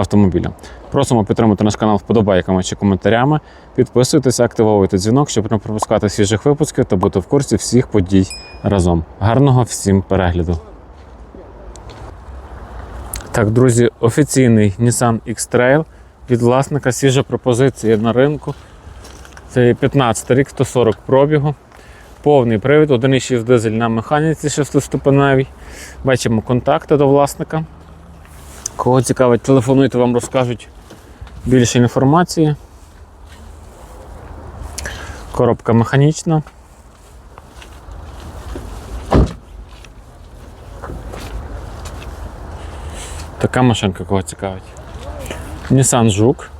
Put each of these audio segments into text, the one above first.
автомобіля. Просимо підтримати наш канал вподобайками чи коментарями. Підписуйтесь, активовуйте дзвінок, щоб не пропускати свіжих випусків та бути в курсі всіх подій разом. Гарного всім перегляду! Так, друзі, офіційний Nissan X-Trail від власника свіжа пропозиція на ринку. Це 15 рік, 140 пробігу. Повний привід, 1,6 дизель на механіці 6-ступеневій. Бачимо контакти до власника. Кого цікавить, телефонуйте, вам розкажуть більше інформації. Коробка механічна. Така машинка кого цікавить. Nissan Жук.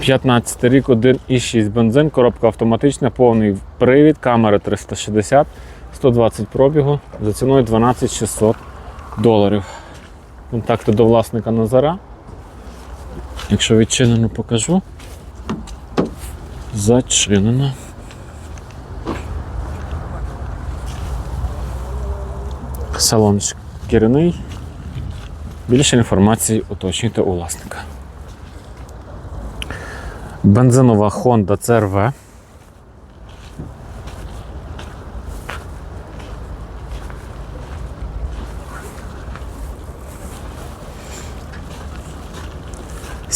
15 рік, 1,6 бензин, коробка автоматична, повний привід, камера 360, 120 пробігу за ціною 12 600 доларів. Контакти до власника Назара. Якщо відчинено, покажу. Зачинено. Салон шкіряний. Більше інформації уточнюйте у власника. Бензинова Honda CRV.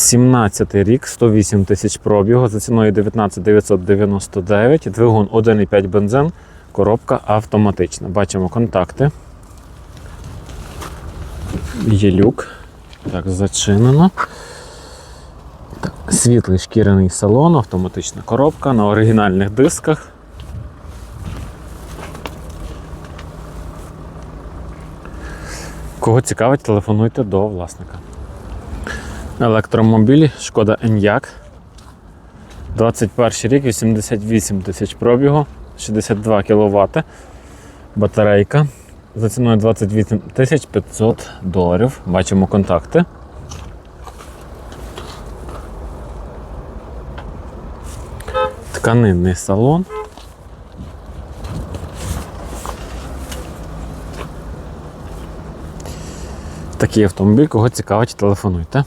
Сімнадцятий рік, 108 тисяч пробігу, за ціною 19 999, двигун 1,5 бензин, коробка автоматична. Бачимо контакти. Є люк. Так, зачинено. Так, світлий шкіряний салон, автоматична коробка на оригінальних дисках. Кого цікавить, телефонуйте до власника. Електромобіль, шкода Enyaq. 21 рік, 88 тисяч пробігу, 62 кВт. Батарейка. За ціною 28 тисяч 500 доларів. Бачимо контакти. Тканинний салон. Такий автомобіль, кого цікавить, телефонуйте.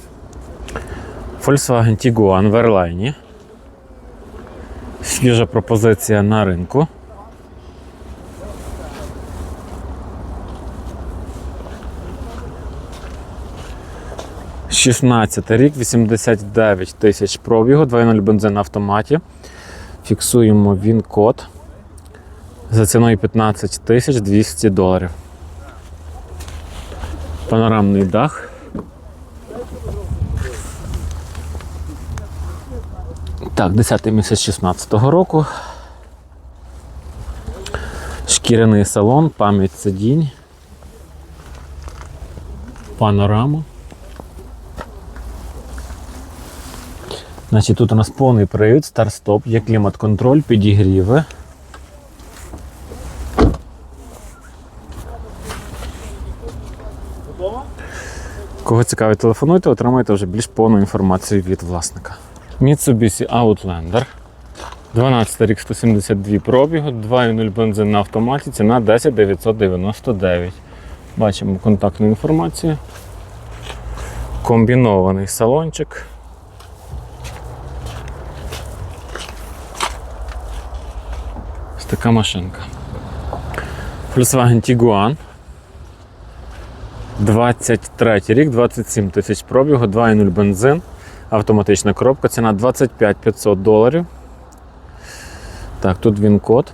Volkswagen Tiguan в Airline. Свіжа пропозиція на ринку. Шістнадцятий рік, 89 тисяч пробігу, 2.0 бензин на автоматі. Фіксуємо він код за ціною 15 тисяч 200 доларів. Панорамний дах. Так, 10 місяць 16-го року. Шкіряний салон, пам'ять сидінь. Панорама. Значить, тут у нас повний привід, старт-стоп, є клімат-контроль, підігріви. Кого цікавить, телефонуйте, отримаєте вже більш повну інформацію від власника. Mitsubishi Outlander. 12 рік 172 пробігу, 2.0 бензин на автоматі, ціна 10 999. Бачимо контактну інформацію. Комбінований салончик. Ось така машинка. Volkswagen Tiguan. 23 рік, 27 тисяч пробігу, 2.0 бензин, автоматична коробка, ціна 25 500 доларів. Так, тут він код.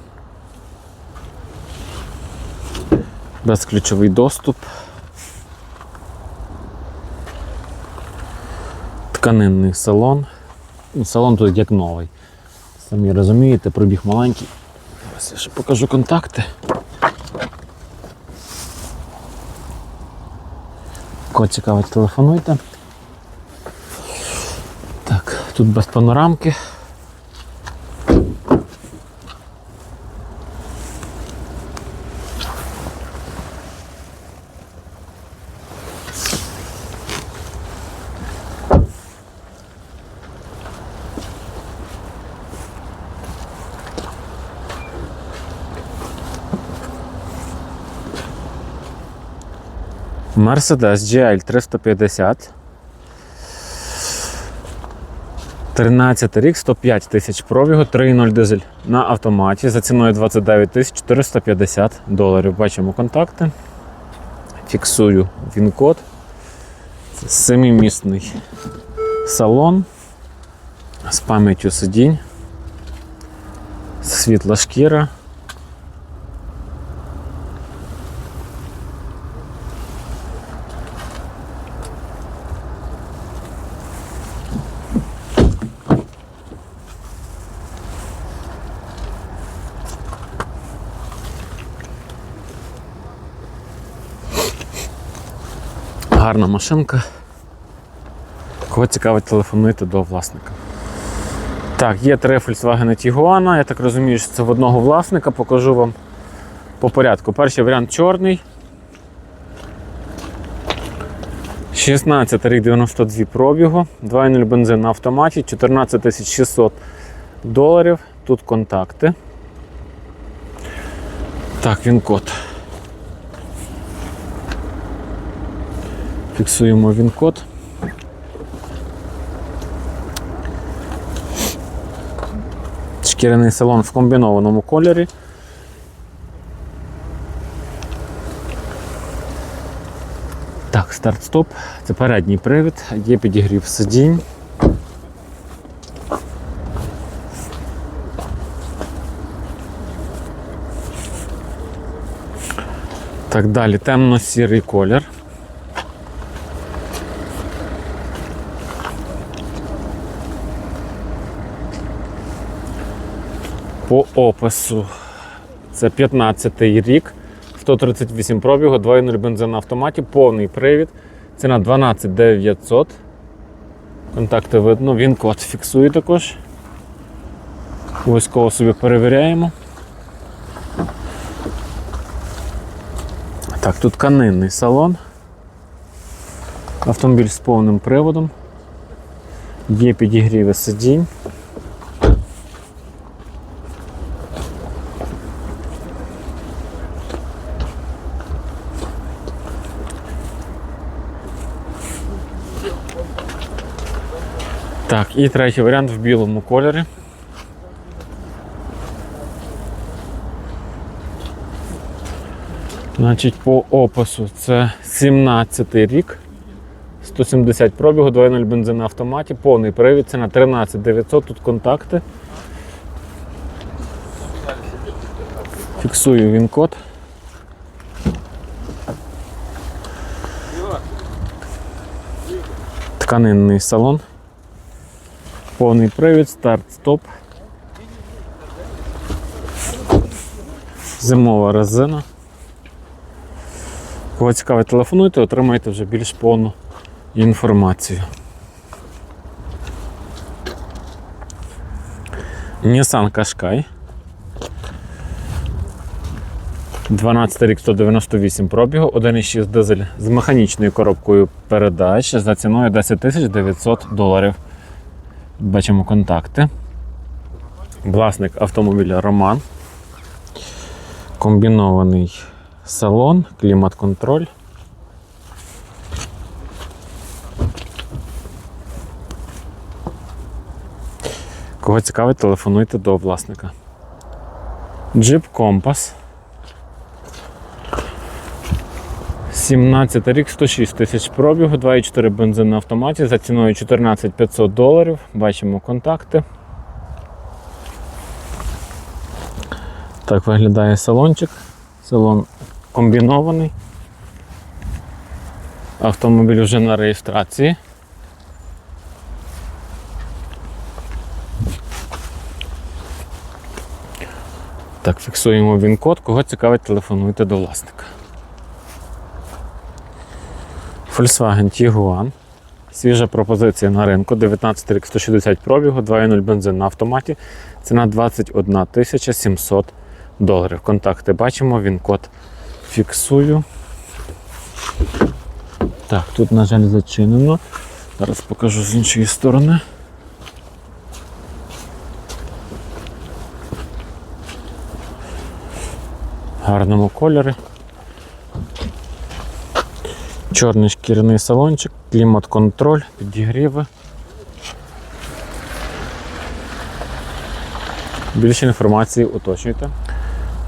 Безключовий доступ. Тканинний салон. Ну, Салон тут як новий. Самі розумієте, пробіг маленький. Зараз я ще покажу контакти. Кого цікавить, телефонуйте. Тут без панорамки. Mercedes GL 350. 13 рік, 105 тисяч пробігу, 3.0 дизель на автоматі за ціною 29 тисяч 450 доларів. Бачимо контакти. Фіксую він-код. Це семимісний салон з пам'яттю сидінь, світла шкіра. Гарна машинка. Кого цікавить, телефонуйте до власника. Так, є три Volkswagen Tiguan. Я так розумію, що це в одного власника. Покажу вам по порядку. Перший варіант чорний. 16 рік 92 пробігу, 2.0 бензин на автоматі, 14 600 доларів. Тут контакти. Так, він код. Фіксуємо він код. Шкіряний салон в комбінованому кольорі. Так, старт-стоп. Це передній привід, є підігрів сидінь. Так, далі темно-сірий колір. По опису це 15-й рік, 138 пробігу, 2.0 бензин на автоматі, повний привід. Ціна 12 900. Контакти видно, він код фіксує також. Обов'язково собі перевіряємо. Так, тут канинний салон. Автомобіль з повним приводом. Є підігріви сидінь. Так, і третій варіант в білому кольорі. Значить, по опису це 17 рік, 170 пробігу, 2.0 бензин на автоматі, повний привід, ціна 13 900, тут контакти. Фіксую він код. Тканинний салон. Повний привід, старт-стоп. Зимова резина. Кого цікавить, телефонуйте, отримаєте вже більш повну інформацію. Nissan Qashqai. 12 рік 198 пробігу, 1,6 дизель з механічною коробкою передач за ціною 10 900 доларів. Бачимо контакти. Власник автомобіля Роман. Комбінований салон, клімат-контроль. Кого цікавить, телефонуйте до власника. Джип Компас. 17 рік 106 тисяч пробігу, 2,4 бензин на автоматі за ціною 14 500 доларів. Бачимо контакти. Так виглядає салончик. Салон комбінований. Автомобіль вже на реєстрації. Так, фіксуємо він код, кого цікавить, телефонуйте до власника. Volkswagen Tiguan. Свіжа пропозиція на ринку. 19 рік 160 пробігу, 2.0 бензин на автоматі. Ціна 21 700 доларів. Контакти бачимо, він код фіксую. Так, тут, на жаль, зачинено. Зараз покажу з іншої сторони. Гарному кольорі. Чорний шкіряний салончик, клімат-контроль, підігріви. Більше інформації уточнюйте.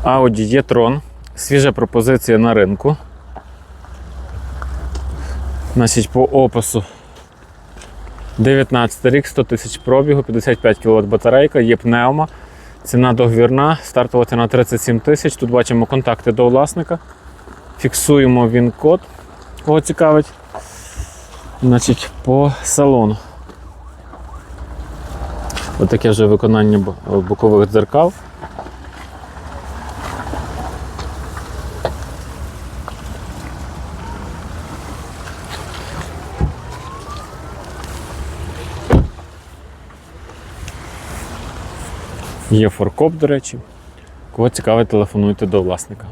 Audi e-tron. Свіжа пропозиція на ринку. Значить, по опису 19 рік, 100 тисяч пробігу, 55 кВт батарейка, є пневма. Ціна договірна, стартова ціна 37 тисяч. Тут бачимо контакти до власника. Фіксуємо він код, кого цікавить. Значить, по салону. Отаке вже виконання бокових дзеркал. Є форкоп, до речі. Кого цікавить, телефонуйте до власника.